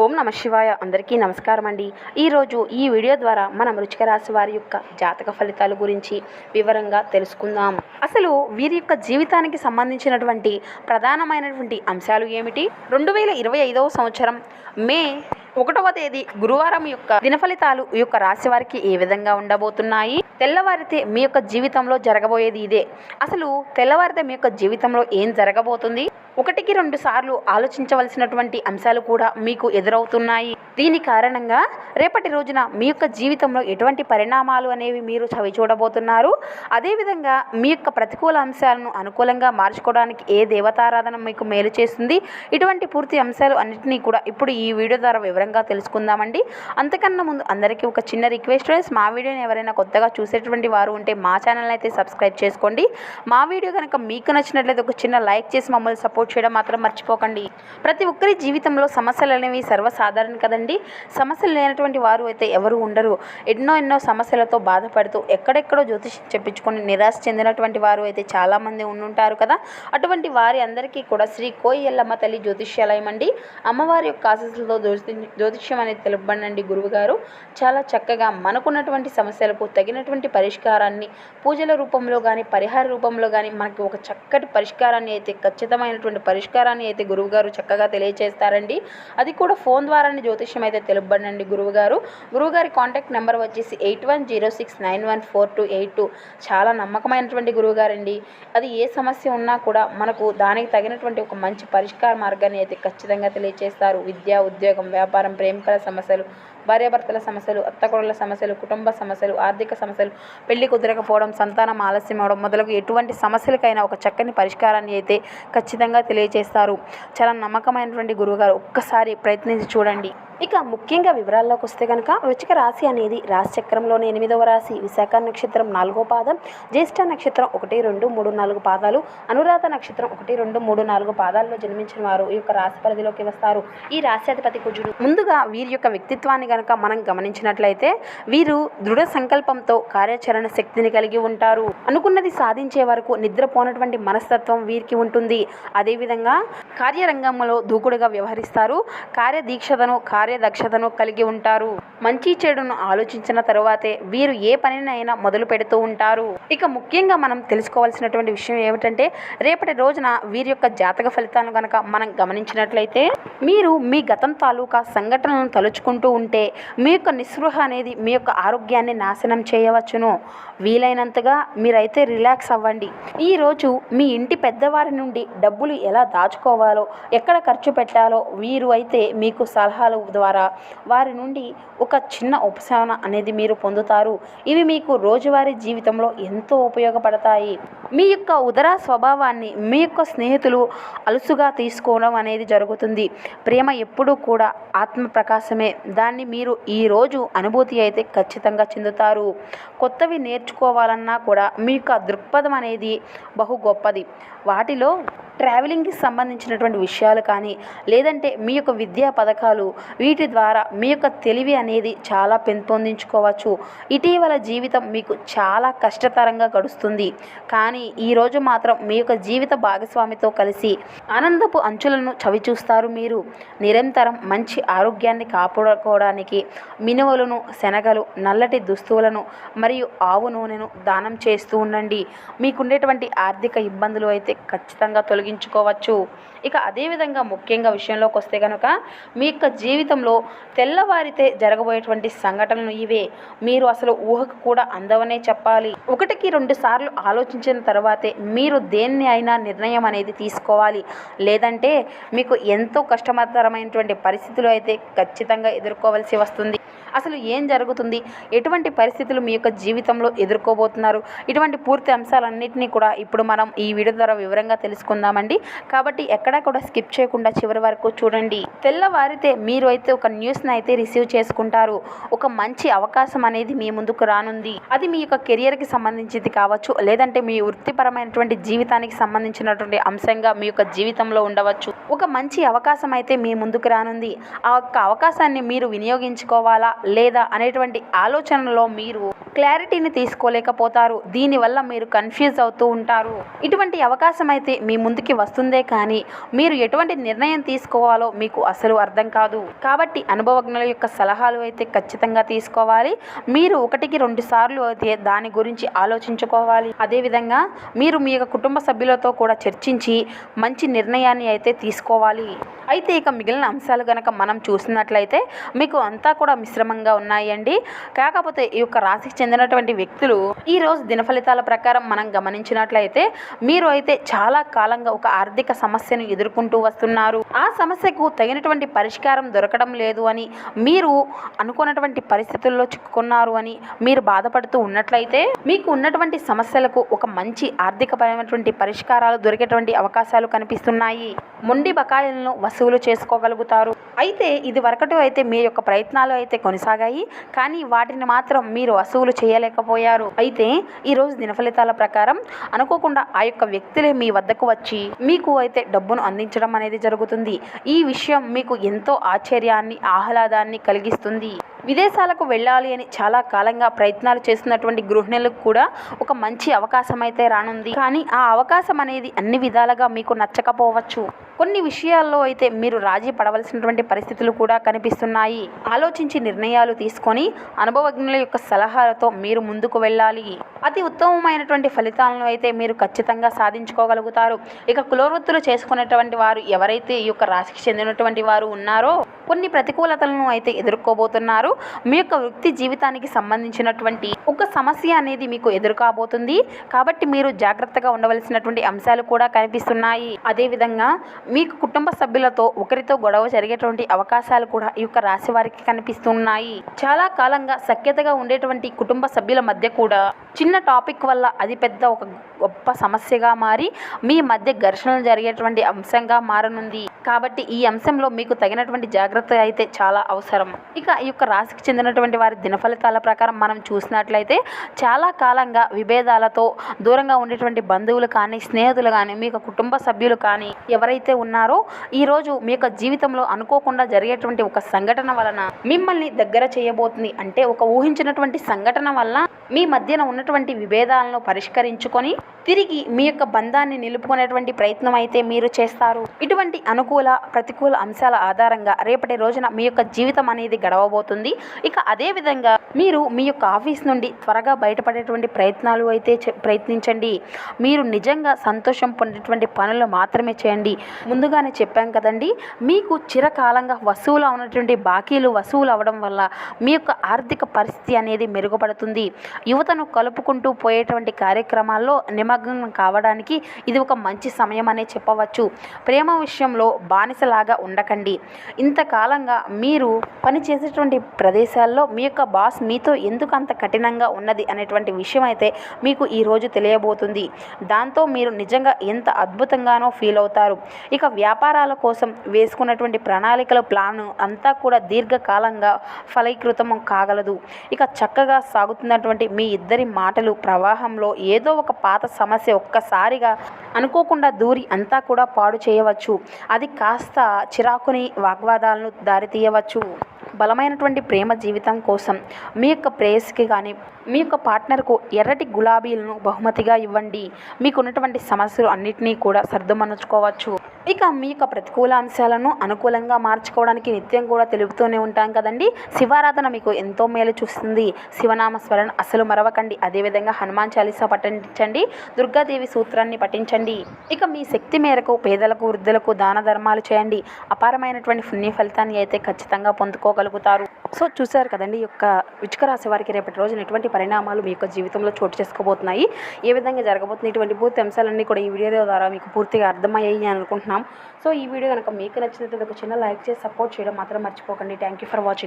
ఓం నమ శివాయ. అందరికీ నమస్కారం అండి. ఈరోజు ఈ వీడియో ద్వారా మనం రుచిక రాశి వారి యొక్క జాతక ఫలితాల గురించి వివరంగా తెలుసుకుందాం. అసలు వీరి యొక్క జీవితానికి సంబంధించినటువంటి ప్రధానమైనటువంటి అంశాలు ఏమిటి? రెండు వేల ఇరవై ఐదవ సంవత్సరం మే ఒకటవ తేదీ గురువారం యొక్క దినఫలితాలు ఈ యొక్క రాశి వారికి ఏ విధంగా ఉండబోతున్నాయి? తెల్లవారితే మీ యొక్క జీవితంలో జరగబోయేది ఇదే. అసలు తెల్లవారితే మీ యొక్క జీవితంలో ఏం జరగబోతుంది? ఒకటికి రెండు సార్లు ఆలోచించవలసినటువంటి అంశాలు కూడా మీకు ఎదురవుతున్నాయి. దీని కారణంగా రేపటి రోజున మీ యొక్క జీవితంలో ఎటువంటి పరిణామాలు అనేవి మీరు చవి చూడబోతున్నారు? అదేవిధంగా మీ యొక్క ప్రతికూల అంశాలను అనుకూలంగా మార్చుకోవడానికి ఏ దేవతారాధన మీకు మేలు చేస్తుంది? ఇటువంటి పూర్తి అంశాలు అన్నింటినీ కూడా ఇప్పుడు ఈ వీడియో ద్వారా వివరంగా తెలుసుకుందామండి. అంతకన్నా ముందు అందరికీ ఒక చిన్న రిక్వెస్ట్ ఫ్రెండ్స్ మా వీడియోని ఎవరైనా కొత్తగా చూసేటువంటి వారు ఉంటే మా ఛానల్ అయితే సబ్స్క్రైబ్ చేసుకోండి. మా వీడియో కనుక మీకు నచ్చినట్లయితే ఒక చిన్న లైక్ చేసి మమ్మల్ని సపోర్ట్ చేయడం మాత్రం మర్చిపోకండి. ప్రతి ఒక్కరి జీవితంలో సమస్యలు అనేవి సర్వసాధారణం కదండి. సమస్యలు లేనటువంటి వారు అయితే ఎవరు ఉండరు. ఎన్నో ఎన్నో సమస్యలతో బాధపడుతూ ఎక్కడెక్కడో జ్యోతిషం చెప్పించుకొని నిరాశ చెందినటువంటి వారు అయితే చాలామంది ఉండుంటారు కదా. అటువంటి వారి అందరికీ కూడా శ్రీ కోయల్లమ్మ తల్లి జ్యోతిష్యాలయం అండి. అమ్మవారి యొక్క ఆశస్సులతో జ్యోతి జ్యోతిష్యం అనేది తెలుపబడండి గురువుగారు. చాలా చక్కగా మనకున్నటువంటి సమస్యలకు తగినటువంటి పరిష్కారాన్ని పూజల రూపంలో కానీ పరిహార రూపంలో కానీ మనకి ఒక చక్కటి పరిష్కారాన్ని అయితే ఖచ్చితమైనటువంటి పరిష్కారాన్ని అయితే గురువుగారు చక్కగా తెలియజేస్తారండి అది కూడా ఫోన్ ద్వారానే జ్యోతిష్యం అయితే తెలుపబడండి గురువుగారు. గురువుగారి కాంటాక్ట్ నెంబర్ వచ్చేసి eight one zero six nine one four two eight two. చాలా నమ్మకమైనటువంటి గురువుగారండి. అది ఏ సమస్య ఉన్నా కూడా మనకు దానికి తగినటువంటి ఒక మంచి పరిష్కార మార్గాన్ని అయితే ఖచ్చితంగా తెలియచేస్తారు. విద్య ఉద్యోగం వ్యాపారం ప్రేమికుల సమస్యలు భార్యాభర్తల సమస్యలు అత్తకొడల సమస్యలు కుటుంబ సమస్యలు ఆర్థిక సమస్యలు పెళ్ళి కుదరకపోవడం సంతానం ఆలస్యం అవడం మొదలగు ఎటువంటి సమస్యలకైనా ఒక చక్కని పరిష్కారాన్ని అయితే ఖచ్చితంగా తెలియజేస్తారు చాలా నమ్మకమైనటువంటి గురువుగారు ఒక్కసారి ప్రయత్నించి చూడండి. ఇక ముఖ్యంగా వివరాల్లోకి వస్తే కనుక వృచ్చిక రాశి అనేది రాశి చక్రంలోని ఎనిమిదవ రాశి విశాఖ నక్షత్రం నాలుగో పాదం జ్యేష్ఠ నక్షత్రం ఒకటి రెండు మూడు నాలుగు పాదాలు అనురాధ నక్షత్రం ఒకటి రెండు మూడు నాలుగు పాదాల్లో జన్మించిన వారు ఈ యొక్క రాశి పరిధిలోకి వస్తారు. ఈ రాశ్యాధిపతి కుజుడు. ముందుగా వీరి యొక్క వ్యక్తిత్వాన్ని కనుక మనం గమనించినట్లయితే వీరు దృఢ సంకల్పంతో కార్యాచరణ శక్తిని కలిగి ఉంటారు. అనుకున్నది సాధించే వరకు నిద్రపోనటువంటి మనస్తత్వం వీరికి ఉంటుంది. అదేవిధంగా కార్యరంగంలో దూకుడుగా వ్యవహరిస్తారు. కార్యదీక్షతను కార్యదక్షతను కలిగి ఉంటారు. మంచి చెడును ఆలోచించిన తరువాతే వీరు ఏ పనినైనా మొదలు పెడుతూ ఉంటారు. ఇక ముఖ్యంగా మనం తెలుసుకోవాల్సినటువంటి విషయం ఏమిటంటే రేపటి రోజున వీరి యొక్క జాతక ఫలితాలను కనుక మనం గమనించినట్లయితే మీరు మీ గతం తాలూకా సంఘటనలను తలుచుకుంటూ ఉంటే మీ యొక్క నిస్పృహ అనేది మీ యొక్క ఆరోగ్యాన్ని నాశనం చేయవచ్చును. వీలైనంతగా మీరైతే రిలాక్స్ అవ్వండి. ఈరోజు మీ ఇంటి పెద్దవారి నుండి డబ్బులు ఎలా దాచుకోవాలో ఎక్కడ ఖర్చు పెట్టాలో వీరు అయితే మీకు సలహాల ద్వారా వారి నుండి ఒక చిన్న ఉపశమన అనేది మీరు పొందుతారు. ఇవి మీకు రోజువారీ జీవితంలో ఎంతో ఉపయోగపడతాయి. మీ యొక్క ఉదర స్వభావాన్ని మీ యొక్క స్నేహితులు అలుసుగా తీసుకోవడం అనేది జరుగుతుంది. ప్రేమ ఎప్పుడూ కూడా ఆత్మ ప్రకాశమే దాన్ని మీరు ఈరోజు అనుభూతి అయితే ఖచ్చితంగా చెందుతారు. కొత్తవి నేర్చుకోవాలన్నా కూడా మీ యొక్క దృక్పథం అనేది బహు గొప్పది. వాటిలో ట్రావెలింగ్కి సంబంధించినటువంటి విషయాలు కానీ లేదంటే మీ యొక్క విద్యా పథకాలు వీటి ద్వారా మీ యొక్క తెలివి అనేది చాలా పెంపొందించుకోవచ్చు. ఇటీవల జీవితం మీకు చాలా కష్టతరంగా గడుస్తుంది. కానీ ఈరోజు మాత్రం మీ యొక్క జీవిత భాగస్వామితో కలిసి ఆనందపు అంచులను చవిచూస్తారు మీరు. నిరంతరం మంచి ఆరోగ్యాన్ని కాపాడుకోవడానికి మినువలను శనగలు నల్లటి దుస్తువులను మరియు ఆవు నూనెను దానం చేస్తూ ఉండండి. మీకుండేటువంటి ఆర్థిక ఇబ్బందులు అయితే ఖచ్చితంగా తొలగి ఉపయోగించుకోవచ్చు? ఇక అదేవిధంగా ముఖ్యంగా విషయంలోకి వస్తే కనుక మీ యొక్క జీవితంలో తెల్లవారితే జరగబోయేటువంటి సంఘటనలు ఇవే. మీరు అసలు ఊహకు కూడా అందవనే చెప్పాలి. ఒకటికి రెండు సార్లు ఆలోచించిన తర్వాతే మీరు దేన్ని అయినా నిర్ణయం అనేది తీసుకోవాలి. లేదంటే మీకు ఎంతో కష్టమతరమైనటువంటి పరిస్థితులు అయితే ఖచ్చితంగా ఎదుర్కోవాల్సి వస్తుంది. అసలు ఏం జరుగుతుంది? ఎటువంటి పరిస్థితులు మీ యొక్క జీవితంలో ఎదుర్కోబోతున్నారు? ఇటువంటి పూర్తి అంశాలన్నింటినీ కూడా ఇప్పుడు మనం ఈ వీడియో ద్వారా వివరంగా తెలుసుకుందామండి. కాబట్టి ఎక్కడ కూడా స్కిప్ చేయకుండా చివరి వరకు చూడండి. తెల్లవారితే మీరు అయితే ఒక న్యూస్ని అయితే రిసీవ్ చేసుకుంటారు. ఒక మంచి అవకాశం అనేది మీ ముందుకు రానుంది. అది మీ యొక్క కెరియర్కి సంబంధించింది కావచ్చు లేదంటే మీ వృత్తిపరమైనటువంటి జీవితానికి సంబంధించినటువంటి అంశంగా మీ యొక్క జీవితంలో ఉండవచ్చు. ఒక మంచి అవకాశం అయితే మీ ముందుకు రానుంది. ఆ యొక్క అవకాశాన్ని మీరు వినియోగించుకోవాలా లేదా అనేటువంటి ఆలోచనలో మీరు క్లారిటీని తీసుకోలేకపోతారు. దీనివల్ల మీరు కన్ఫ్యూజ్ అవుతూ ఉంటారు. ఇటువంటి అవకాశం అయితే మీ ముందుకి వస్తుందే కానీ మీరు ఎటువంటి నిర్ణయం తీసుకోవాలో మీకు అసలు అర్థం కాదు. కాబట్టి అనుభవజ్ఞుల యొక్క సలహాలు అయితే ఖచ్చితంగా తీసుకోవాలి. మీరు ఒకటికి రెండు సార్లు అయితే దాని గురించి ఆలోచించుకోవాలి. అదేవిధంగా మీరు మీ యొక్క కుటుంబ సభ్యులతో కూడా చర్చించి మంచి నిర్ణయాన్ని అయితే తీసుకోవాలి. అయితే ఇక మిగిలిన అంశాలు కనుక మనం చూసినట్లయితే మీకు అంతా కూడా మిశ్రమంగా ఉన్నాయండి. కాకపోతే ఈ యొక్క రాశికి చెందినటువంటి వ్యక్తులు ఈ రోజు దిన ఫలితాల ప్రకారం మనం గమనించినట్లయితే మీరు అయితే చాలా కాలంగా ఒక ఆర్థిక సమస్యను ఎదుర్కొంటూ వస్తున్నారు. ఆ సమస్యకు తగినటువంటి పరిష్కారం దొరకడం లేదు అని మీరు అనుకున్నటువంటి పరిస్థితుల్లో చిక్కుకున్నారు అని మీరు బాధపడుతూ ఉన్నట్లయితే మీకు ఉన్నటువంటి సమస్యలకు ఒక మంచి ఆర్థికపరమైనటువంటి పరిష్కారాలు దొరికేటువంటి అవకాశాలు కనిపిస్తున్నాయి. మొండి బకాయిలను వసూలు చేసుకోగలుగుతారు. అయితే ఇది వరకటి అయితే మీ యొక్క ప్రయత్నాలు అయితే కొనసాగాయి. కానీ వాటిని మాత్రం మీరు వసూలు చేయలేకపోయారు. అయితే ఈరోజు దినఫలితాల ప్రకారం అనుకోకుండా ఆ యొక్క వ్యక్తులే మీ వద్దకు వచ్చి మీకు అయితే డబ్బును అందించడం అనేది జరుగుతుంది. ఈ విషయం మీకు ఎంతో ఆశ్చర్యాన్ని ఆహ్లాదాన్ని కలిగిస్తుంది. విదేశాలకు వెళ్ళాలి అని చాలా కాలంగా ప్రయత్నాలు చేస్తున్నటువంటి గృహిణులకు కూడా ఒక మంచి అవకాశం అయితే రానుంది. కానీ ఆ అవకాశం అనేది అన్ని విధాలుగా మీకు నచ్చకపోవచ్చు. కొన్ని విషయాల్లో అయితే మీరు రాజీ పడవలసినటువంటి పరిస్థితులు కూడా కనిపిస్తున్నాయి. ఆలోచించి నిర్ణయాలు తీసుకొని అనుభవజ్ఞుల యొక్క సలహాలతో మీరు ముందుకు వెళ్ళాలి. అతి ఉత్తమమైనటువంటి ఫలితాలను అయితే మీరు ఖచ్చితంగా సాధించుకోగలుగుతారు. ఇక కులవృత్తులు చేసుకునేటువంటి వారు ఎవరైతే ఈ యొక్క రాశికి చెందినటువంటి వారు ఉన్నారో కొన్ని ప్రతికూలతలను అయితే ఎదుర్కోబోతున్నారు. మీ యొక్క వృత్తి జీవితానికి సంబంధించినటువంటి ఒక సమస్య అనేది మీకు ఎదురుకాబోతుంది. కాబట్టి మీరు జాగ్రత్తగా ఉండవలసినటువంటి అంశాలు కూడా కనిపిస్తున్నాయి. అదేవిధంగా మీకు కుటుంబ సభ్యులతో ఒకరితో గొడవ జరిగేటువంటి అవకాశాలు కూడా ఈ యొక్క రాశి వారికి కనిపిస్తున్నాయి. చాలా కాలంగా సఖ్యతగా ఉండేటువంటి కుటుంబ సభ్యుల మధ్య కూడా చిన్న టాపిక్ వల్ల అది పెద్ద ఒక గొప్ప సమస్యగా మారి మీ మధ్య ఘర్షణలు జరిగేటువంటి అంశంగా మారనుంది. కాబట్టి ఈ అంశంలో మీకు తగినటువంటి జాగ్రత్త అయితే చాలా అవసరం. ఇక ఈ యొక్క రాశికి చెందినటువంటి వారి దినఫలితాల ప్రకారం మనం చూసినట్లయితే చాలా కాలంగా విభేదాలతో దూరంగా ఉండేటువంటి బంధువులు కానీ స్నేహితులు కానీ మీ కుటుంబ సభ్యులు కానీ ఎవరైతే ఉన్నారో ఈరోజు మీ యొక్క జీవితంలో అనుకోకుండా జరిగేటువంటి ఒక సంఘటన వలన మిమ్మల్ని దగ్గర చేయబోతుంది. అంటే ఒక ఊహించినటువంటి సంఘటన వల్ల మీ మధ్యన ఉన్నటువంటి విభేదాలను పరిష్కరించుకొని తిరిగి మీ యొక్క బంధాన్ని నిలుపుకునేటువంటి ప్రయత్నం అయితే మీరు చేస్తారు. ఇటువంటి అనుకూల ప్రతికూల అంశాల ఆధారంగా రేపటి రోజున మీ యొక్క జీవితం అనేది గడవబోతుంది. ఇక అదే విధంగా మీరు మీ యొక్క ఆఫీస్ నుండి త్వరగా బయటపడేటువంటి ప్రయత్నాలు అయితే ప్రయత్నించండి. మీరు నిజంగా సంతోషం పొందేటువంటి పనులు మాత్రమే చేయండి. ముందుగానే చెప్పాం కదండి మీకు చిరకాలంగా వసూలు ఉన్నటువంటి బాకీలు వసూలు అవడం వల్ల మీ యొక్క ఆర్థిక పరిస్థితి అనేది మెరుగుపడుతుంది. యువతను కలుపుకుంటూ పోయేటువంటి కార్యక్రమాల్లో నిమగ్నం కావడానికి ఇది ఒక మంచి సమయం అనే చెప్పవచ్చు. ప్రేమ విషయంలో బానిసలాగా ఉండకండి. ఇంతకాలంగా మీరు పనిచేసేటువంటి ప్రదేశాల్లో మీ యొక్క బాస్ మీతో ఎందుకు అంత కఠినంగా ఉన్నది అనేటువంటి విషయం అయితే మీకు ఈరోజు తెలియబోతుంది. దాంతో మీరు నిజంగా ఎంత అద్భుతంగానో ఫీల్ అవుతారు. ఇక వ్యాపారాల కోసం వేసుకున్నటువంటి ప్రణాళికల ప్లాన్ అంతా కూడా దీర్ఘకాలంగా ఫలీకృతం కాగలదు. ఇక చక్కగా సాగుతున్నటువంటి మీ ఇద్దరి మాటలు ప్రవాహంలో ఏదో ఒక పాత సమస్య ఒక్కసారిగా అనుకోకుండా దూరి అంతా కూడా పాడు చేయవచ్చు. అది కాస్త చిరాకుని వాగ్వాదాలను దారితీయవచ్చు. బలమైనటువంటి ప్రేమ జీవితం కోసం మీ యొక్క ప్రేయస్కి కానీ మీ యొక్క పార్ట్నర్కు ఎర్రటి గులాబీలను బహుమతిగా ఇవ్వండి. మీకున్నటువంటి సమస్యలు అన్నిటినీ కూడా సర్దుమనుచుకోవచ్చు ఇక మీ యొక్క ప్రతికూల అంశాలను అనుకూలంగా మార్చుకోవడానికి నిత్యం కూడా తెలుపుతూనే ఉంటాం కదండి. శివారాధన మీకు ఎంతో మేలు చూస్తుంది. శివనామ స్మరణ అసలు మరవకండి. అదేవిధంగా హనుమాన్ చాలీసా పఠించండి. దుర్గాదేవి సూత్రాన్ని పఠించండి. ఇక మీ శక్తి మేరకు పేదలకు వృద్ధులకు దాన ధర్మాలు చేయండి. అపారమైనటువంటి పుణ్య ఫలితాన్ని అయితే ఖచ్చితంగా పొందుకోగలుగుతారు. సో చూశారు కదండి ఈ యొక్క వృచ్చిక రాశి వారికి రేపటి రోజున ఎటువంటి పరిణామాలు మీ యొక్క జీవితంలో చోటు చేసుకోబోతున్నాయి? ఏ విధంగా జరగబోతున్నాయి? ఇటువంటి పూర్తి అంశాలన్నీ కూడా ఈ వీడియో ద్వారా మీకు పూర్తిగా అర్థమయ్యాయి అని అనుకుంటున్నాం. సో ఈ వీడియో కనుక మీకు నచ్చినట్లయితే ఒక చిన్న లైక్ చేసి సపోర్ట్ చేయడం మాత్రం మర్చిపోకండి. Thank you for watching